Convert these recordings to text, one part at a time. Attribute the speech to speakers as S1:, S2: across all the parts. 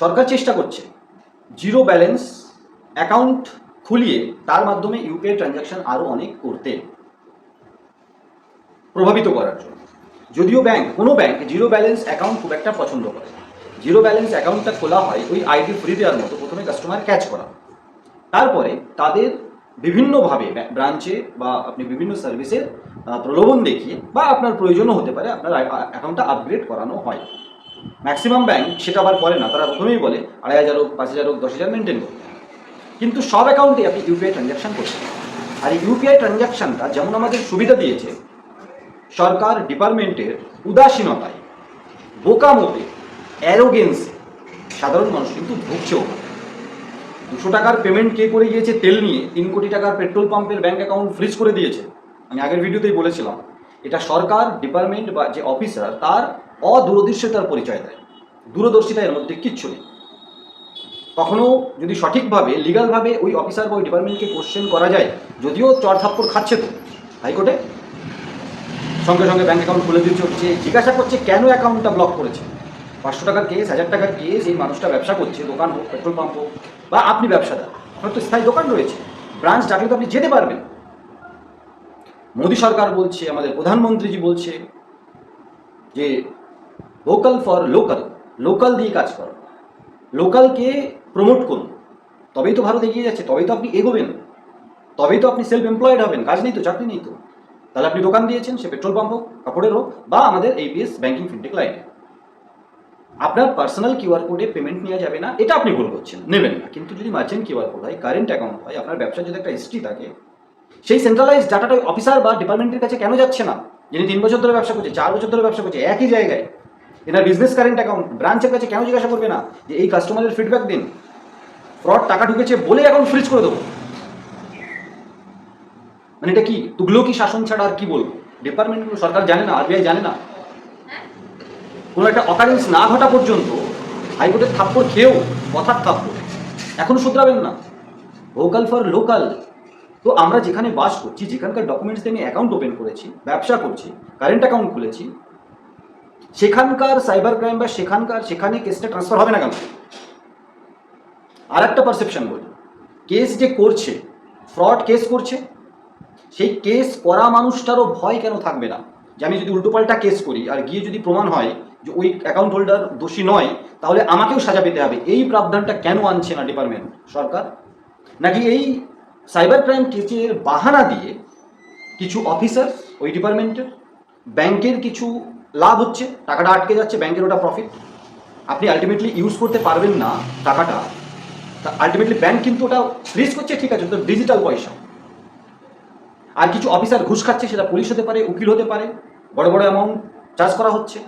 S1: সরকার চেষ্টা করছে zero balance account খুলিয়ে তার মাধ্যমে ইউপিআই ট্রানজ্যাকশন আরও অনেক করতে প্রভাবিত করার জন্য। যদিও ব্যাংক, কোনো ব্যাংক জিরো ব্যালেন্স অ্যাকাউন্ট খুব একটা পছন্দ করে। জিরো ব্যালেন্স অ্যাকাউন্টটা খোলা হয় ওই আইডি ফ্রি দেওয়ার মতো প্রথমে কাস্টমার ক্যাচ করা। তারপরে তাদের বিভিন্নভাবে ব্রাঞ্চে বা আপনি বিভিন্ন সার্ভিসের প্রলোভন দেখিয়ে বা আপনার প্রয়োজনও হতে পারে আপনার অ্যাকাউন্টটা আপগ্রেড করানো হয়। ম্যাক্সিমাম ব্যাংক সেটা আবার করে না, তারা প্রথমেই বলে আড়াই হাজার হোক, পাঁচ হাজার হোক, দশ হাজার মেনটেন করতে কিন্তু সব অ্যাকাউন্টে আপনি ইউপিআই ট্রানজ্যাকশন করছেন। আর ইউপিআই ট্রানজ্যাকশনটা যেমন আমাদের সুবিধা দিয়েছে, সরকার ডিপার্টমেন্টের উদাসীনতায়, বোকামোতে অ্যারোগেন্সে সাধারণ মানুষ কিন্তু ভুগছেও দুশো টাকার পেমেন্ট কে করে গিয়েছে তেল নিয়ে, তিন কোটি টাকার পেট্রোল পাম্পের ব্যাঙ্ক অ্যাকাউন্ট ফ্রিজ করে দিয়েছে। আমি আগের ভিডিওতেই বলেছিলাম, এটা সরকার ডিপার্টমেন্ট বা যে অফিসার তার অদূরদৃশ্যতার পরিচয় দেয়। দূরদর্শিতা এর মধ্যে কিচ্ছু নেই। কখনো যদি সঠিকভাবে লিগালভাবে ওই অফিসার বা ওই ডিপার্টমেন্টকে কোশ্চেন করা যায়, যদিও চর থাপ্পড় খাচ্ছে তো, হাইকোর্টে? সঙ্গে সঙ্গে ব্যাঙ্ক অ্যাকাউন্ট খুলে দিচ্ছে হচ্ছে, জিজ্ঞাসা করছে, কেন অ্যাকাউন্টটা ব্লক করেছে? পাঁচশো টাকার কেস হাজার টাকার কেস এই মানুষটা ব্যবসা করছে, দোকান হোক পেট্রোল পাম্প হোক, বা আপনি ব্যবসাদার আপনার তো স্থায়ী দোকান রয়েছে। ব্রাঞ্চ ডাকলে তো আপনি যেতে পারবেন। মোদী সরকার বলছে, আমাদের প্রধানমন্ত্রীজি বলছে যে ভোকাল ফর লোকাল লোকাল দিয়ে কাজ করো। লোকালকে প্রমোট করুন। তবেই তো ভারত এগিয়ে যাচ্ছে, তবেই তো আপনি এগোবেন। তবেই তো আপনি সেলফ এমপ্লয়েড হবেন, কাজ নেই তো, চাকরি নেই তো। তাহলে আপনি দোকান দিয়েছেন, সে পেট্রোল পাম্প হোক, কাপড়ের হোক, বা আমাদের এপিএস ব্যাংকিং ফিনটেক লাইনে আপনার পার্সোনাল কিউআর কোডে পেমেন্ট নেওয়া যাবে না, এটা আপনি ভুল করছেন, নেবেন না। কিন্তু যদি মার্চেন্ট কিউআর কোড হয় কারেন্ট অ্যাকাউন্ট হয়, আপনার ব্যবসার যদি একটা হিস্ট্রি থাকে, সেই সেন্ট্রালাইজ ডাটাটা অফিসার বা ডিপার্টমেন্টের কাছে কেন যাচ্ছে না? যিনি তিন বছর ধরে ব্যবসা করছে, চার বছর ধরে ব্যবসা করছে, একই জায়গায়। এনার বিজনেস কারেন্ট অ্যাকাউন্ট ব্রাঞ্চের কাছে কেন জিজ্ঞাসা করবে না? যে এই কাস্টমারের ফিডব্যাক দিন। ফ্রড টাকা ঢুকেছে বলে অ্যাকাউন্ট ফ্রিজ করে দেবো। মানে এটা কি? তুগলো কি শাসন ছাড়া আর কি বলব? ডিপার্টমেন্টগুলো সরকার জানে না আরবিআই জানে না? কোনো একটা অকারেন্স না ঘটা পর্যন্ত হাইকোর্টের থাপ্পড় খেয়েও কথার থাপ্পড়। এখনও শুধরাবেন না। ভোকাল ফর লোকাল তো আমরা যেখানে বাস করছি, যেখানকার ডকুমেন্টস দিয়ে আমি অ্যাকাউন্ট ওপেন করেছি, ব্যবসা করছি কারেন্ট অ্যাকাউন্ট খুলেছি সেখানকার সাইবার ক্রাইম বা সেখানকার সেখানে কেসটা ট্রান্সফার হবে না কেন? আর একটা পারসেপশন বলি। কেস যে করছে ফ্রড কেস করছে, সেই কেস করা মানুষটারও ভয় কেন থাকবে না? যে আমি যদি উল্টোপাল্টা কেস করি আর গিয়ে যদি প্রমাণ হয় যে ওই অ্যাকাউন্ট হোল্ডার দোষী নয়, তাহলে আমাকেও সাজা পেতে হবে। এই প্রাবধানটা কেন আনছে না ডিপার্টমেন্ট সরকার? নাকি এই সাইবার ক্রাইম কেসের বাহানা দিয়ে কিছু অফিসার ওই ডিপার্টমেন্টের ব্যাংকের কিছু লাভ হচ্ছে, টাকাটা আটকে যাচ্ছে, ব্যাংকের ওটা প্রফিট আপনি আলটিমেটলি ইউজ করতে পারবেন না টাকাটা। তা আলটিমেটলি ব্যাংক কিন্তু ওটা ফ্রিজ করছে, ঠিক আছে তো ডিজিটাল পয়সা। আর কিছু অফিসার ঘুষ খাচ্ছে, সেটা পুলিশ হতে পারে, উকিল হতে পারে, বড় বড় অ্যামাউন্ট চার্জ করা হচ্ছে।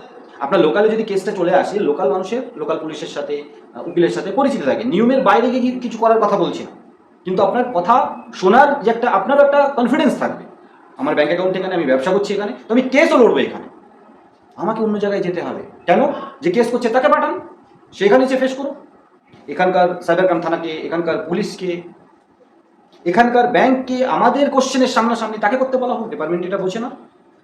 S1: আপনার লোকালে যদি কেসটা চলে আসে লোকাল মানুষের লোকাল পুলিশের সাথে উকিলের সাথে পরিচিত থাকে। নিয়মের বাইরে গিয়ে কিছু করার কথা বলছি না। কিন্তু আপনার কথা শোনার যে একটা আপনারও একটা কনফিডেন্স থাকবে। আমার ব্যাঙ্ক অ্যাকাউন্ট এখানে আমি ব্যবসা করছি এখানে, তো আমি কেসও লড়বো এখানে। আমাকে অন্য জায়গায় যেতে হবে। কেন? যে কেস করছে তাকে পাঠান। সেখানে সে ফেস করুক এখানকার সাইবার ক্রাইম থানাকে, এখানকার পুলিশকে এখানকার ব্যাংককে আমাদের কোশ্চেনের সামনাসামনি তাকে করতে বলা হোক ডিপার্টমেন্ট এটা বোঝে না।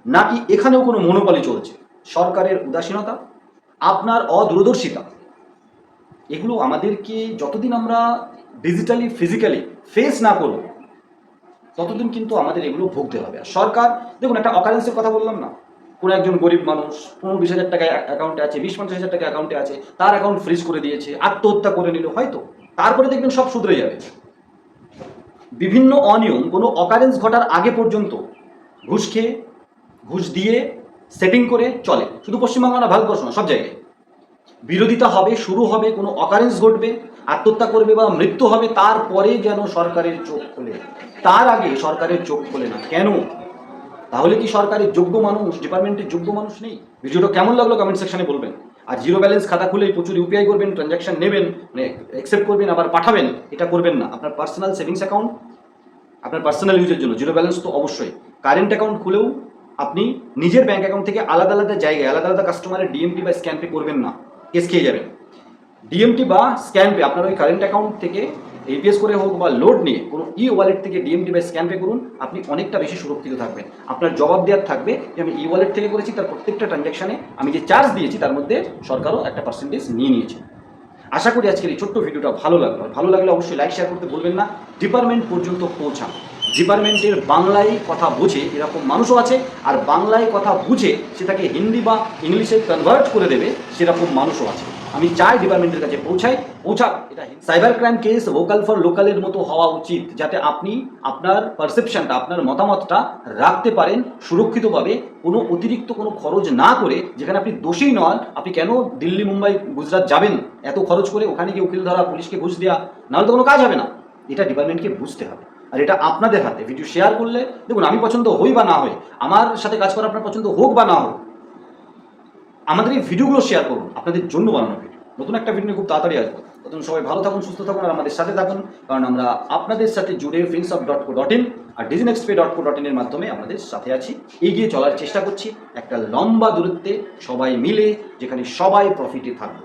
S1: নাকি এখানেও কোনো মনোবলি চলছে? সরকারের উদাসীনতা, আপনার অদূরদর্শিতা, এগুলো আমাদেরকে যতদিন আমরা ডিজিটালি ফিজিক্যালি ফেস না করব, ততদিন কিন্তু আমাদের এগুলো ভুগতে হবে। আর সরকার, দেখুন, একটা অকারেন্সের কথা বললাম না। কোনো একজন গরিব মানুষ পনেরো বিশ হাজার টাকা অ্যাকাউন্টে আছে, বিশ পঞ্চাশ হাজার টাকা অ্যাকাউন্টে আছে, তার অ্যাকাউন্ট ফ্রিজ করে দিয়েছে, আত্মহত্যা করে নিল, হয়তো? তারপরে দেখবেন সব শুধরে যাবে। বিভিন্ন অনিয়ম, কোনো অকারেন্স ঘটার আগে পর্যন্ত ঘুষ খেয়ে, ঘুষ দিয়ে সেটিং করে চলে। শুধু পশ্চিমবঙ্গ না, ভারতবর্ষ না, সব জায়গায়। বিরোধিতা হবে, শুরু হবে, কোনো অকারেন্স ঘটবে, আত্মহত্যা করবে বা মৃত্যু হবে তারপরে যেন সরকারের চোখ খোলে। তার আগে সরকারের চোখ খোলে না। কেন? তাহলে কি সরকারের যোগ্য মানুষ ডিপার্টমেন্টের যোগ্য মানুষ নেই? ভিডিওটা কেমন লাগল কমেন্ট সেকশনে বলবেন। আর জিরো ব্যালেন্স খাতা খুলে প্রচুর ইউপিআই করবেন ট্রানজ্যাকশন নেবেন মানে অ্যাকসেপ্ট করবেন, আবার পাঠাবেন, এটা করবেন না। আপনার পার্সোনাল সেভিংস অ্যাকাউন্ট আপনার পার্সোনাল ইউজের জন্য জিরো ব্যালেন্স তো অবশ্যই। কারেন্ট অ্যাকাউন্ট খুলেও আপনি নিজের ব্যাঙ্ক অ্যাকাউন্ট থেকে আলাদা আলাদা জায়গায়, আলাদা আলাদা কাস্টমারের ডিএমটি বা স্ক্যান পে করবেন না। কেস খেয়ে যাবেন। ডিএমটি বা স্ক্যান পে আপনার ওই কারেন্ট অ্যাকাউন্ট থেকে এপিএস করে হোক বা লোড নিয়ে কোনো ই ওয়ালেট থেকে ডিএমটি বা স্ক্যান পে করুন, আপনি অনেকটা বেশি সুরক্ষিত থাকবেন। আপনার জবাব দেওয়ার থাকবে যে আমি ই ওয়ালেট থেকে করেছি, তার প্রত্যেকটা ট্রানজ্যাকশানে আমি যে চার্জ দিয়েছি, তার মধ্যে সরকারও একটা পার্সেন্টেজ নিয়ে নিয়েছে। আশা করি আজকের এই ছোট্ট ভিডিওটা ভালো লাগল। ভালো লাগলে অবশ্যই লাইক শেয়ার করতে বলবেন না। ডিপার্টমেন্ট পর্যন্ত পৌঁছান। ডিপার্টমেন্টের বাংলায় কথা বুঝে এরকম মানুষও আছে, আর বাংলায় কথা বুঝে সেটাকে হিন্দি বা ইংলিশে কনভার্ট করে দেবে সেরকম মানুষও আছে। আমি চাই ডিপার্টমেন্টের কাছে পৌঁছাই, পৌঁছাক। এটা cyber crime case vocal for লোকালের মতো হওয়া উচিত, যাতে আপনি আপনার পারসেপশনটা আপনার মতামতটা রাখতে পারেন সুরক্ষিতভাবে, কোনো অতিরিক্ত কোনো খরচ না করে, যেখানে আপনি দোষী নন, আপনি কেন দিল্লি, মুম্বাই, গুজরাট যাবেন? এত খরচ করে ওখানে গিয়ে উকিল ধরা, পুলিশকে ঘুষ দেওয়া নাহলে তো কোনো কাজ হবে না। এটা ডিপার্টমেন্টকে বুঝতে হবে। আর এটা আপনাদের হাতে ভিডিও শেয়ার করলে, দেখুন, আমি পছন্দ হই বা না হই, আমার সাথে কাজ করা আপনার পছন্দ হোক বা না হোক আমাদের এই ভিডিওগুলো শেয়ার করুন। আপনাদের জন্য বানানো ভিডিও নতুন একটা ভিডিও খুব তাড়াতাড়ি আসব। নতুন সবাই ভালো থাকুন, সুস্থ থাকুন, আর আমাদের সাথে থাকুন, কারণ আমরা আপনাদের সাথে জুড়ে ফিন্স অফ ডট কো ডট ইন আর ডিজিন এক্সপে ডট কো ডট ইনের মাধ্যমে আমাদের সাথে আছি। এগিয়ে চলার চেষ্টা করছি। একটা লম্বা দূরত্বে সবাই মিলে, যেখানে সবাই প্রফিটে থাকব।